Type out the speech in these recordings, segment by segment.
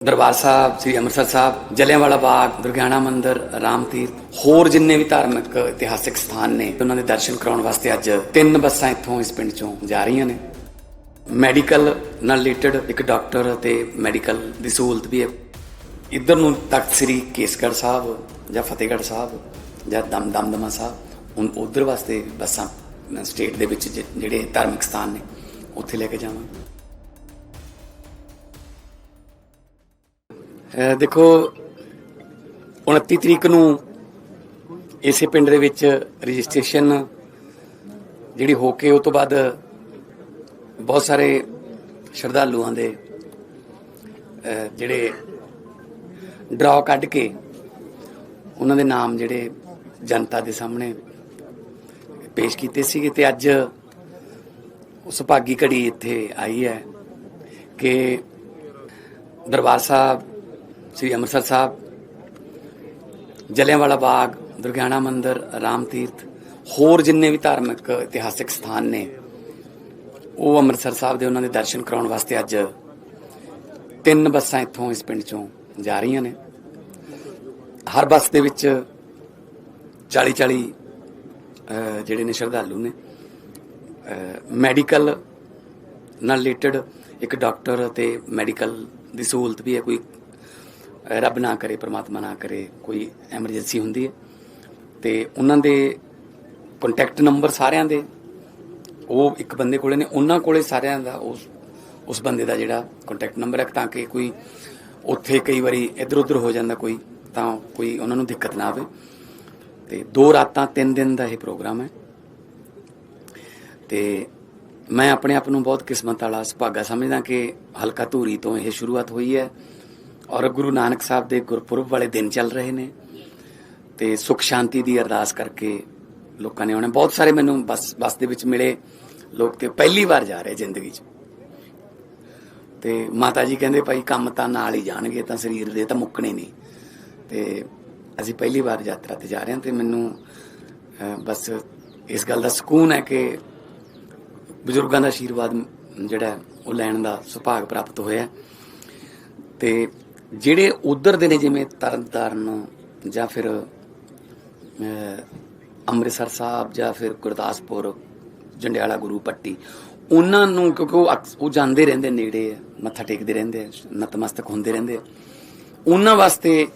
ਦਰਬਾਰ ਸਾਹਿਬ, ਸ੍ਰੀ ਅੰਮ੍ਰਿਤਸਰ ਸਾਹਿਬ, ਜਲਿਆਂਵਾਲਾ ਬਾਗ, ਦੁਰਗਿਆਣਾ ਮੰਦਿਰ ਰਾਮ ਤੀਰਥ ਹੋਰ ਜਿੰਨੇ ਵੀ ਧਾਰਮਿਕ ਇਤਿਹਾਸਿਕ ਸਥਾਨ ਨੇ, ਉਹਨਾਂ ਦੇ ਦਰਸ਼ਨ ਕਰਾਉਣ ਵਾਸਤੇ ਅੱਜ ਤਿੰਨ ਬੱਸਾਂ ਇੱਥੋਂ ਇਸ ਪਿੰਡ ਚੋਂ ਜਾ ਰਹੀਆਂ ਨੇ। ਮੈਡੀਕਲ ਨਾਲ ਰਿਲੇਟਡ ਇੱਕ ਡਾਕਟਰ ਤੇ ਮੈਡੀਕਲ ਦੀ ਸਹੂਲਤ ਵੀ ਹੈ। ਇੱਧਰ ਨੂੰ ਤਖਤ ਸ੍ਰੀ ਕੇਸਗੜ੍ਹ ਸਾਹਿਬ ਜਾਂ ਫਤਿਹਗੜ੍ਹ ਸਾਹਿਬ ਜਾਂ ਦਮ, ਦਮਦਮਾ ਸਾਹਿਬ ਉਨ ਉਧਰ ਵਾਸਤੇ ਬੱਸਾਂ ਸਟੇਟ ਦੇ ਵਿੱਚ ਜਿਹੜੇ ਧਾਰਮਿਕ ਸਥਾਨ ਨੇ, ਉੱਥੇ ਲੈ ਕੇ ਜਾਵਾਂਗੇ ਦੇਖੋ 29 ਤਰੀਕ ਨੂੰ ਇਸੇ ਪਿੰਡ ਦੇ ਵਿੱਚ ਰਜਿਸਟ੍ਰੇਸ਼ਨ ਜਿਹੜੀ ਹੋ ਕੇ ਉਸ ਤੋਂ ਬਾਅਦ ਬਹੁਤ ਸਾਰੇ ਸ਼ਰਧਾਲੂਆਂ ਦੇ ਜਿਹੜੇ ਡਰਾਅ ਕੱਢ ਕੇ ਉਹਨਾਂ ਦੇ ਨਾਮ ਜਿਹੜੇ ਜਨਤਾ ਦੇ ਸਾਹਮਣੇ ਪੇਸ਼ ਕੀਤੇ ਸੀਗੇ ਤੇ ਅੱਜ ਉਸ ਭਾਗੀ ਘੜੀ ਇੱਥੇ ਆਈ ਹੈ ਕਿ ਦਰਬਾਰ ਸਾਹਿਬ ਸ੍ਰੀ ਅੰਮ੍ਰਿਤਸਰ ਸਾਹਿਬ, ਜਲਿਆਂਵਾਲਾ ਬਾਗ, ਦੁਰਗਿਆਣਾ ਮੰਦਿਰ, ਰਾਮ ਤੀਰਥ, ਹੋਰ ਜਿੰਨੇ ਵੀ ਧਾਰਮਿਕ ਇਤਿਹਾਸਿਕ ਸਥਾਨ ਨੇ, ਉਹ ਅੰਮ੍ਰਿਤਸਰ ਸਾਹਿਬ ਦੇ ਉਹਨਾਂ ਦੇ ਦਰਸ਼ਨ ਕਰਾਉਣ ਵਾਸਤੇ ਅੱਜ ਤਿੰਨ ਬੱਸਾਂ ਇੱਥੋਂ ਇਸ ਪਿੰਡ ਚੋਂ ਜਾ ਰਹੀਆਂ ਨੇ। ਹਰ ਬੱਸ ਦੇ ਵਿੱਚ 40 40 ਜਿਹੜੇ ਨੇ ਸ਼ਰਧਾਲੂ ਨੇ। ਮੈਡੀਕਲ ਨਾਲ ਰਿਲੇਟਡ ਇੱਕ ਡਾਕਟਰ ਤੇ ਮੈਡੀਕਲ ਦੀ ਸਹੂਲਤ ਵੀ ਹੈ, ਕੋਈ ਰੱਬ ਨਾ ਕਰੇ, ਪ੍ਰਮਾਤਮਾ ਨਾ ਕਰੇ, ਕੋਈ ਐਮਰਜੈਂਸੀ ਹੁੰਦੀ ਹੈ। ਤੇ ਉਹਨਾਂ ਦੇ ਕੰਟੈਕਟ ਨੰਬਰ ਸਾਰਿਆਂ ਦੇ, ਉਹ ਇੱਕ ਬੰਦੇ ਕੋਲੇ ਨੇ, ਉਹਨਾਂ ਕੋਲੇ ਸਾਰਿਆਂ ਦਾ ਉਸ ਉਸ ਬੰਦੇ ਦਾ ਜਿਹੜਾ ਕੰਟੈਕਟ ਨੰਬਰ ਹੈ, ਤਾਂ ਕਿ ਕੋਈ ਉੱਥੇ ਕਈ ਵਾਰੀ ਇੱਧਰ ਉੱਧਰ ਹੋ ਜਾਂਦਾ ਕੋਈ, ਤਾਂ ਕੋਈ ਉਹਨਾਂ ਨੂੰ ਦਿੱਕਤ ਨਾ ਆਵੇ। ਤੇ ਦੋ ਰਾਤਾਂ, ਤਿੰਨ ਦਿਨ ਦਾ ਇਹ ਪ੍ਰੋਗਰਾਮ ਹੈ। ਤੇ ਮੈਂ ਆਪਣੇ ਆਪ ਨੂੰ ਬਹੁਤ ਕਿਸਮਤ ਵਾਲਾ ਸੁਭਾਗਾ ਸਮਝਦਾ ਕਿ ਹਲਕਾ ਧੂਰੀ ਤੋਂ ਇਹ ਸ਼ੁਰੂਆਤ ਹੋਈ ਹੈ। ਔਰ ਗੁਰੂ ਨਾਨਕ ਸਾਹਿਬ ਦੇ ਗੁਰਪੁਰਬ ਵਾਲੇ ਦਿਨ ਚੱਲ ਰਹੇ ਨੇ ਤੇ ਸੁਖ ਸ਼ਾਂਤੀ ਦੀ ਅਰਦਾਸ ਕਰਕੇ ਲੋਕਾਂ ਨੇ ਆਉਣਾ। ਬਹੁਤ ਸਾਰੇ ਮੈਨੂੰ ਬੱਸ ਬੱਸ ਦੇ ਵਿੱਚ ਮਿਲੇ ਲੋਕ ਤੇ ਪਹਿਲੀ ਵਾਰ ਜਾ ਰਹੇ ਜ਼ਿੰਦਗੀ 'ਚ। ਤੇ ਮਾਤਾ ਜੀ ਕਹਿੰਦੇ ਭਾਈ ਕੰਮ ਤਾਂ ਨਾਲ ਹੀ ਜਾਣਗੇ, ਤਾਂ ਸਰੀਰ ਦੇ ਤਾਂ ਮੁੱਕਣੇ ਨਹੀਂ। ਤੇ ਅਸੀਂ ਪਹਿਲੀ ਵਾਰ ਯਾਤਰਾ ਤੇ ਜਾ ਰਹੇ ਹਾਂ ਤੇ ਮੈਨੂੰ ਬਸ ਇਸ ਗੱਲ ਦਾ ਸਕੂਨ ਹੈ ਕਿ ਬਜ਼ੁਰਗਾਂ ਦਾ ਆਸ਼ੀਰਵਾਦ ਜਿਹੜਾ ਉਹ ਲੈਣ ਦਾ ਸੁਭਾਗ ਪ੍ਰਾਪਤ ਹੋਇਆ। ਤੇ ਜਿਹੜੇ ਉਧਰ ਦੇ ਨੇ ਜਿਵੇਂ ਤਰਨਤਾਰਨ ਜਾਂ ਫਿਰ ਅੰਮ੍ਰਿਤਸਰ ਸਾਹਿਬ ਜਾਂ ਫਿਰ ਗੁਰਦਾਸਪੁਰ, ਜੰਡਿਆਲਾ ਗੁਰੂ ਪੱਟੀ, ਉਹਨਾਂ ਨੂੰ ਕਿਉਂਕਿ ਉਹ ਅਕਸ- ਉਹ ਜਾਂਦੇ ਰਹਿੰਦੇ ਨੇੜੇ ਮੱਥਾ ਟੇਕਦੇ ਰਹਿੰਦੇ ਆ ਨਤਮਸਤਕ ਹੁੰਦੇ ਰਹਿੰਦੇ ਆ। ਉਹਨਾਂ ਵਾਸਤੇ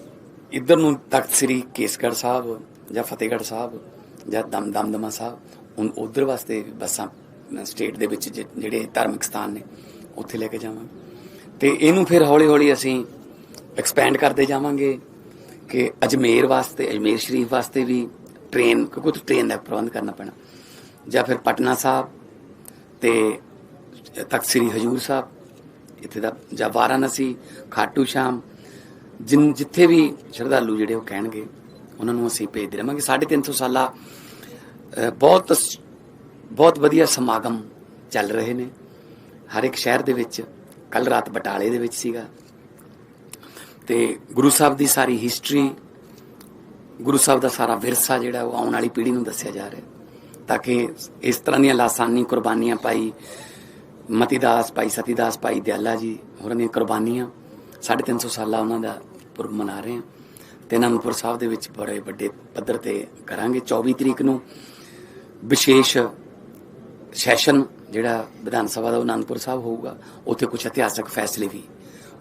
ਇੱਧਰ ਨੂੰ ਤਖਤ ਸ੍ਰੀ ਕੇਸਗੜ੍ਹ ਸਾਹਿਬ ਜਾਂ ਫਤਿਹਗੜ੍ਹ ਸਾਹਿਬ ਜਾਂ ਦਮ, ਦਮਦਮਾ ਸਾਹਿਬ, ਉਨ, ਉਧਰ ਵਾਸਤੇ ਬੱਸਾਂ ਸਟੇਟ ਦੇ ਵਿੱਚ ਜਿਹੜੇ ਧਾਰਮਿਕ ਸਥਾਨ ਨੇ, ਉੱਥੇ ਲੈ ਕੇ ਜਾਵਾਂਗੇ ਤੇ ਇਹਨੂੰ ਫਿਰ ਹੌਲੀ ਹੌਲੀ ਅਸੀਂ ਐਕਸਪੈਂਡ ਕਰਦੇ ਜਾਵਾਂਗੇ ਕਿ ਅਜਮੇਰ ਵਾਸਤੇ ਅਜਮੇਰ ਸ਼ਰੀਫ ਵਾਸਤੇ ਵੀ ਟ੍ਰੇਨ ਕਿਉਂਕਿ ਉੱਥੇ ਟ੍ਰੇਨ ਦਾ ਪ੍ਰਬੰਧ ਕਰਨਾ ਪੈਣਾ। ਜਾਂ ਫਿਰ ਪਟਨਾ ਸਾਹਿਬ ਤੇ ਤਖਤ ਸ੍ਰੀ ਹਜੂਰ ਸਾਹਿਬ ਇੱਥੇ ਦਾ ਜਾਂ ਵਾਰਾਣਸੀ ਖਾਟੂ ਸ਼ਾਮ ਜਿਨ ਜਿੱਥੇ ਵੀ ਸ਼ਰਧਾਲੂ ਜਿਹੜੇ ਉਹ ਕਹਿਣਗੇ ਉਹਨਾਂ ਨੂੰ ਅਸੀਂ ਭੇਜਦੇ ਰਵਾਂਗੇ 350 ਸਾਲਾ ਅ, ਬਹੁਤ ਸ- ਬਹੁਤ ਵਧੀਆ ਸਮਾਗਮ ਚੱਲ ਰਹੇ ਨੇ। ਹਰ ਇੱਕ ਸ਼ਹਿਰ ਦੇ ਵਿੱਚ ਕੱਲ ਰਾਤ ਬਟਾਲੇ ਦੇ ਵਿੱਚ ਸੀਗਾ। ਤੇ ਗੁਰੂ ਸਾਹਿਬ ਦੀ ਸਾਰੀ ਹਿਸਟਰੀ ਗੁਰੂ ਸਾਹਿਬ ਦਾ ਸਾਰਾ ਵਿਰਸਾ ਜਿਹੜਾ ਉਹ ਆਉਣ ਵਾਲੀ ਪੀੜ੍ਹੀ ਨੂੰ ਦੱਸਿਆ ਜਾ ਰਿਹਾ ਤਾਂ ਕਿ ਇਸ ਤਰ੍ਹਾਂ ਦੀਆਂ ਲਾਸਾਨੀ ਕੁਰਬਾਨੀਆਂ ਪਾਈ ਮਤੀਦਾਸ, ਭਾਈ ਸਤੀਦਾਸ, ਭਾਈ ਦਿਆਲਾ ਜੀ, ਹੋਰਾਂ ਦੀਆਂ ਕੁਰਬਾਨੀਆਂ 350 ਸਾਲਾ ਉਹਨਾਂ ਦਾ ਪੁਰਬ ਮਨਾ ਰਹੇ ਹਾਂ। ਤੇ ਅਨੰਦਪੁਰ ਸਾਹਿਬ ਦੇ ਵਿੱਚ ਬੜੇ ਵੱਡੇ ਪੱਧਰ ਤੇ ਕਰਾਂਗੇ। 24 ਤਰੀਕ ਨੂੰ ਵਿਸ਼ੇਸ਼ ਸੈਸ਼ਨ ਜਿਹੜਾ ਵਿਧਾਨ ਸਭਾ ਦਾ ਉਹ ਅਨੰਦਪੁਰ ਸਾਹਿਬ ਹੋਊਗਾ। ਉੱਥੇ ਕੁਝ ਇਤਿਹਾਸਕ ਫੈਸਲੇ ਵੀ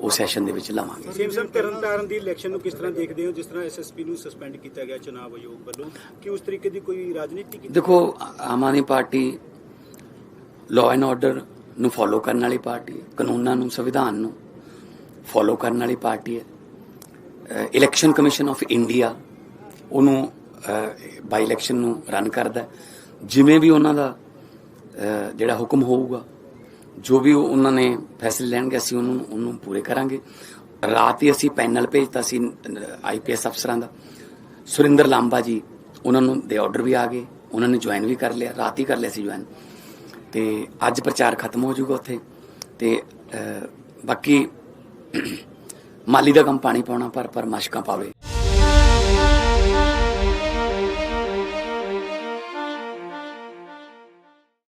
ਉਹ ਸੈਸ਼ਨ ਦੇ ਵਿੱਚ ਲਵਾਂਗੇ। ਸੀਐਮ ਸਾਹਿਬ ਤਰਨਤਾਰਨ ਦੀ ਇਲੈਕਸ਼ਨ ਨੂੰ ਕਿਸ ਤਰ੍ਹਾਂ ਦੇਖਦੇ ਹੋ? ਜਿਸ ਤਰ੍ਹਾਂ ਐਸਐਸਪੀ ਨੂੰ ਸਸਪੈਂਡ ਕੀਤਾ ਗਿਆ ਚੁਣਾਵ ਆਯੋਗ ਵੱਲੋਂ ਕਿ ਉਸ ਤਰੀਕੇ ਦੀ ਕੋਈ ਰਾਜਨੀਤੀ ਕੀਤੀ? ਦੇਖੋ Aam Aadmi Party law and order ਨੂੰ ਫੋਲੋ ਕਰਨ ਵਾਲੀ ਪਾਰਟੀ ਹੈ ਕਾਨੂੰਨਾਂ ਨੂੰ ਸੰਵਿਧਾਨ ਨੂੰ ਫੋਲੋ ਕਰਨ ਵਾਲੀ ਪਾਰਟੀ ਹੈ। ਇਲੈਕਸ਼ਨ ਕਮਿਸ਼ਨ ਆਫ ਇੰਡੀਆ ਉਹਨੂੰ ਬਾਈ ਇਲੈਕਸ਼ਨ ਨੂੰ ਰਨ ਕਰਦਾ। ਜਿਵੇਂ ਵੀ ਉਹਨਾਂ ਦਾ ਜਿਹੜਾ ਹੁਕਮ ਹੋਊਗਾ ਜੋ ਵੀ ਉਹਨਾਂ ਨੇ ਫੈਸਲੇ ਲੈਣਗੇ, ਅਸੀਂ ਉਹਨੂੰ ਉਹਨੂੰ ਪੂਰੇ ਕਰਾਂਗੇ। ਰਾਤ ਹੀ ਅਸੀਂ ਪੈਨਲ ਭੇਜਤਾ ਸੀ ਆਈਪੀਐਸ ਅਫਸਰਾਂ ਦਾ। ਸੁਰਿੰਦਰ ਲਾਂਬਾ ਜੀ, ਉਹਨਾਂ ਨੂੰ ਦੇ ਆਰਡਰ ਵੀ ਆ ਗਏ। ਉਹਨਾਂ ਨੇ ਜੁਆਇਨ ਵੀ ਕਰ ਲਿਆ, ਰਾਤ ਹੀ ਕਰ ਲਿਆ ਸੀ ਜੁਆਇਨ। ਤੇ ਅੱਜ ਪ੍ਰਚਾਰ ਖਤਮ ਹੋ ਜਾਊਗਾ ਉੱਥੇ। ਤੇ ਬਾਕੀ ਮਾਲੀ ਦਾ ਕੰਮ ਪਾਣੀ ਪਾਉਣਾ, ਪਰ ਪਰ ਮਸ਼ਕਾਂ ਪਾਵੇ।